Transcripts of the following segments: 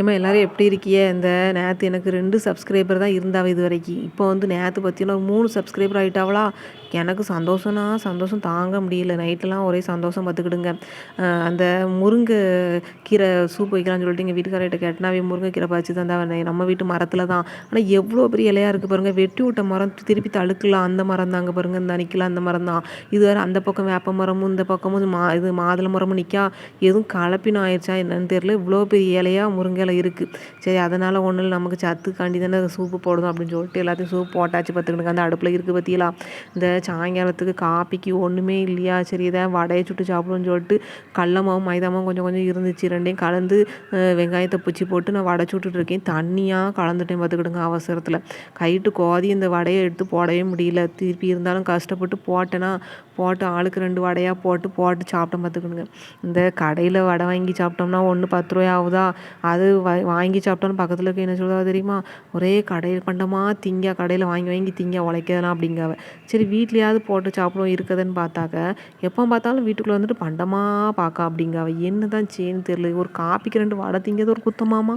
ஏம்மா எல்லோரும் எப்படி இருக்கிய? இந்த நேற்று எனக்கு ரெண்டு சப்ஸ்கிரைபர் தான் இருந்தாவே இது வரைக்கும். இப்போ வந்து நேற்று பார்த்தீங்கன்னா மூணு சப்ஸ்கிரைபர் ஆகிட்டாவளா எனக்கு சந்தோஷம்னா சந்தோஷம் தாங்க முடியல. நைட்டெல்லாம் ஒரே சந்தோஷம் பார்த்துக்கிடுங்க அந்த முருங்கை கீரை சூப் வைக்கலாம்னு சொல்லிட்டு எங்கள் வீட்டுக்காரர்கிட்ட கேட்டனாவே முருங்கை கீரை பறிச்சு தான் நம்ம வீட்டு மரத்தில் தான். ஆனால் எவ்வளோ பெரிய இலையாக இருக்குது பாருங்கள் வெட்டி விட்ட மரம் திருப்பி தழுக்கலாம் அந்த மரம் தாங்க பாருங்கள் இந்த நிற்கலாம் அந்த மரம் தான். இது வேறு அந்த பக்கம் வேப்ப மரமும் இந்த பக்கமும் மா இது மாதுளை மரமும் நிற்கா எதுவும் கலப்பினம் ஆயிடுச்சா என்னன்னு தெரியல. இவ்வளோ பெரிய இலையாக முருங்கை இலை இருக்குது சரி அதனால் ஒன்றும் இல்லை. நமக்கு சத்துக்காண்டி தானே சூப்பு போடணும் அப்படின்னு சொல்லிட்டு எல்லாத்தையும் சூப் போட்டாச்சு பார்த்துக்கிட்டு அந்த அடுப்பில் இருக்குது பார்த்தீங்களா இந்த சாயங்காலத்துக்கு காப்பிக்கு ஒன்றுமே இல்லையா? சரி இதை வடையை சுட்டு சாப்பிடுன்னு சொல்லிட்டு கடல மாவும் மைதா மாவும் கொஞ்சம் கொஞ்சம் இருந்துச்சு. ரெண்டையும் கலந்து வெங்காயத்தை பிச்சு போட்டு நான் வடை சுட்டுட்டு இருக்கேன். தண்ணியாக கலந்துட்டேன் பார்த்துக்கிடுங்க அவசரத்தில். கைட்டு கோதி இந்த வடையை எடுத்து போடவே முடியல. திருப்பி இருந்தாலும் கஷ்டப்பட்டு போட்டேன்னா போட்டு ஆளுக்கு ரெண்டு வடையாக போட்டு போட்டு சாப்பிட்டோம் பார்த்துக்கணுங்க இந்த கடையில் வடை வாங்கி சாப்பிட்டோம்னா ஒன்று பத்து ரூபாய் ஆகுதா? அது வாங்கி சாப்பிட்டோன்னு பக்கத்தில் இருக்க என்ன சொல்லுவா தெரியுமா? ஒரே கடையில் பண்டமாக திங்க கடையில் வாங்கி வாங்கி திங்க உழைக்கலாம் அப்படிங்காவ. சரி வீட்லேயாவது போட்டு சாப்பிடுவோம் இருக்குதுன்னு பார்த்தாக்க எப்போ பார்த்தாலும் வீட்டுக்குள்ளே வந்துட்டு பண்டமாக பார்க்க அவள் என்ன தான் செய்யன்னு தெரியல. ஒரு காப்பிக்கு ரெண்டு வடை திங்கிறது ஒரு குத்தமாமா.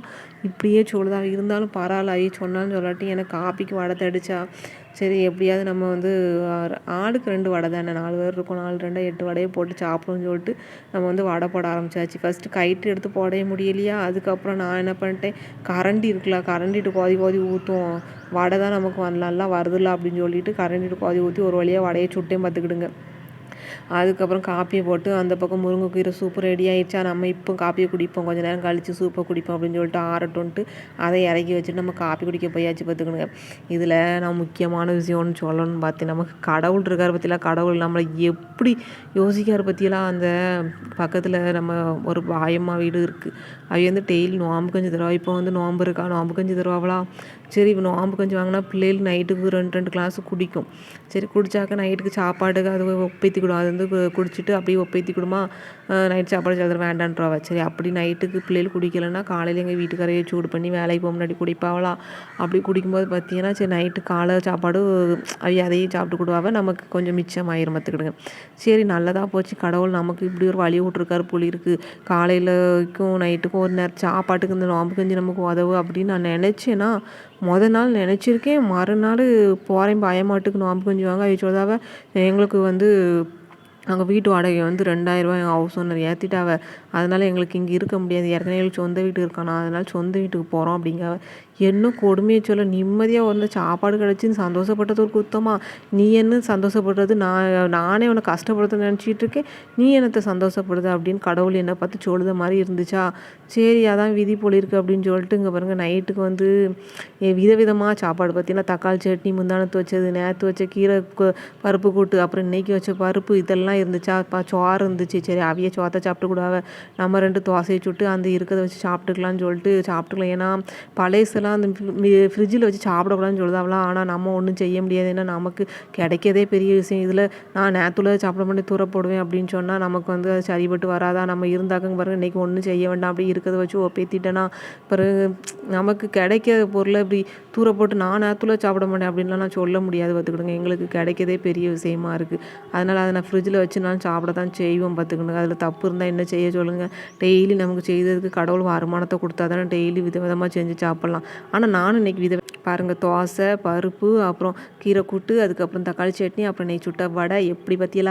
இப்படியே சொல்லுதா இருந்தாலும் பரவாயில்ல ஐயோ சொன்னாலும் சொல்லாட்டி எனக்கு காப்பிக்கு வடை தடிச்சா சரி எப்படியாவது நம்ம வந்து ஆளுக்கு ரெண்டு வடை தானே நாலு பேர் இருக்கோம் நாலு ரெண்டாக எட்டு வடையை போட்டு சாப்பிடும்னு சொல்லிட்டு நம்ம வந்து வடை போட ஆரம்பிச்சாச்சு. ஃபஸ்ட்டு கைட்டு எடுத்து போடவே முடியலையா? அதுக்கப்புறம் நான் என்ன பண்ணிட்டேன் கரண்டி இருக்குல்ல கரண்டிட்டு பாதி பாதி ஊற்றுவோம் வடை தான் நமக்கு வரலாம்லாம் வருதுல்ல அப்படின்னு சொல்லிட்டு கரண்டிட்டு பாதி ஊற்றி ஒரு வழியாக வடையை சுட்டேன் பார்த்துக்கிடுங்க. அதுக்கப்புறம் காப்பியை போட்டு அந்த பக்கம் முருங்கைக்கீரை சூப்பு ரெடி ஆயிடுச்சா? நம்ம இப்போ காப்பியை குடிப்போம். கொஞ்சம் நேரம் கழித்து சூப்பை குடிப்போம் அப்படின்னு சொல்லிட்டு ஆரட்டோன்ட்டு அதை இறக்கி வச்சுட்டு நம்ம காப்பி குடிக்க போயாச்சு பார்த்துக்கணுங்க. இதில் நான் முக்கியமான விஷயம்னு சொல்லணும்னு பார்த்தேன். நமக்கு கடவுள் இருக்கார் பற்றிலாம் கடவுள் நம்மளை எப்படி யோசிக்கார் பற்றியெல்லாம் அந்த பக்கத்தில் நம்ம ஒரு பாயம்மா வீடு இருக்குது அது வந்து டெய்லி நோம்பு கஞ்சி தருவா. இப்போ வந்து நோம்பு இருக்கா? நோம்பு கஞ்சி தருவாங்களா சரி இப்போ நோம்பு கஞ்சி வாங்கினா பிள்ளைகள் நைட்டுக்கு ரெண்டு ரெண்டு கிளாஸ் குடிக்கும். சரி குடித்தாக்க நைட்டுக்கு சாப்பாடுக்கு அது ஒப்பேற்றி அது வந்து குடிச்சிட்டு அப்படியே ஒப்பேத்தி கொடுமா நைட் சாப்பாடு சாப்பிட வேண்டான்றவா. சரி அப்படி நைட்டுக்கு பிள்ளைகள் குடிக்கலைன்னா காலையில் எங்கள் வீட்டுக்காரையே சூடு பண்ணி வேலைக்கு போக முன்னாடி குடிப்பாவலாம் அப்படி குடிக்கும்போது பார்த்தீங்கன்னா சரி நைட்டு காலை சாப்பாடு அவை அதையும் சாப்பிட்டு கொடுவாவ. நமக்கு கொஞ்சம் மிச்சம் ஆயிரம் பார்த்துக்கிடுங்க சரி நல்லதாக போச்சு. கடவுள் நமக்கு இப்படி ஒரு வழி விட்ருக்காரு புளி இருக்குது காலையிலக்கும் நைட்டுக்கும் ஒரு நேரம் சாப்பாட்டுக்கு இந்த நோம்பு கஞ்சி நமக்கு உதவு அப்படின்னு நான் நினச்சேன்னா மொதல் நாள் நினச்சிருக்கேன். மறுநாள் போகிறேன் பயமாட்டுக்கு நோம்பு கஞ்சி வாங்க. அவ சொல்லுதாவ எங்களுக்கு வந்து அங்கே வீட்டு வாடகை வந்து ரெண்டாயிரரூவா எங்கள் ஹவுஸ் ஓனர் ஏற்றிட்டாவ அதனால் எங்களுக்கு இங்கே இருக்க முடியாது. ஏற்கனவே எங்களுக்கு சொந்த வீடு இருக்கானா? அதனால் சொந்த வீட்டுக்கு போகிறோம் அப்படிங்காவ என்ன கொடுமையை சொல்ல நிம்மதியாக வந்து சாப்பாடு கிடச்சின்னு சந்தோஷப்பட்டது ஒரு குத்தமாக நீ என்ன சந்தோஷப்படுறது நான் நானே உன்னை கஷ்டப்படுத்த நினச்சிட்டு இருக்கேன் நீ என்னத்தை சந்தோஷப்படுது அப்படின்னு கடவுள் என்னை பார்த்து சொல்லுத மாதிரி இருந்துச்சா சரி அதான் விதி போலிருக்கு அப்படின்னு சொல்லிட்டு இங்கே பாருங்கள் நைட்டுக்கு வந்து விதவிதமாக சாப்பாடு பார்த்தீங்கன்னா தக்காளி சட்னி முந்தானத்து வச்சது நேற்று வச்ச கீரை பருப்பு கூட்டு அப்புறம் இன்றைக்கி வச்ச பருப்பு இதெல்லாம் இருந்துச்சா சோறு இருந்துச்சு சரி அவிய சோத்தை சாப்பிட்டு கூடாவ நம்ம ரெண்டு தோசையை சுட்டு அந்த இருக்கிறத வச்சு சாப்பிட்டுக்கலான்னு சொல்லிட்டு சாப்பிட்டுக்கலாம் ஏன்னா பழையசெல்லாம் அந்த ஃப்ரிட்ஜில் வச்சு சாப்பிடக்கூடாதுன்னு சொல்லுதாவலாம் ஆனால் நம்ம ஒன்றும் செய்ய முடியாது. ஏன்னா நமக்கு கிடைக்கதே பெரிய விஷயம். இதில் நான் நேற்றுல சாப்பிட மாட்டேன் தூர போடுவேன் அப்படின்னு சொன்னால் நமக்கு வந்து அது சரிப்பட்டு வராதா? நம்ம இருந்தாக்கங்க பாருங்கள் இன்றைக்கி ஒன்றும் செய்ய வேண்டாம் அப்படி இருக்கிறத வச்சு ஒப்பேத்திட்டேன்னா பிறகு நமக்கு கிடைக்கிற பொருளை இப்படி தூர போட்டு நான் நேற்றுல சாப்பிட மாட்டேன் அப்படின்லாம் நான் சொல்ல முடியாது பார்த்துக்கிடுங்க. எங்களுக்கு கிடைக்கதே பெரிய விஷயமா இருக்குது அதனால் அதை நான் ஃப்ரிட்ஜில் வச்சு நான் சாப்பிட தான் செய்வோம் பார்த்துக்கணுங்க அதில் தப்பு இருந்தால் என்ன செய்ய சொல்லுங்கள் டெய்லி நமக்கு செய்ததுக்கு கடவுள் வருமானத்தை கொடுத்தா தானே டெய்லி வித விதமாக செஞ்சு சாப்பிட்லாம். ஆனால் நானும் இன்றைக்கி வித பாருங்கள் தோசை பருப்பு அப்புறம் கீரை கூட்டு அதுக்கப்புறம் தக்காளி சட்னி அப்புறம் நெய் சுட்ட வடை எப்படி பற்றியெல்லாம்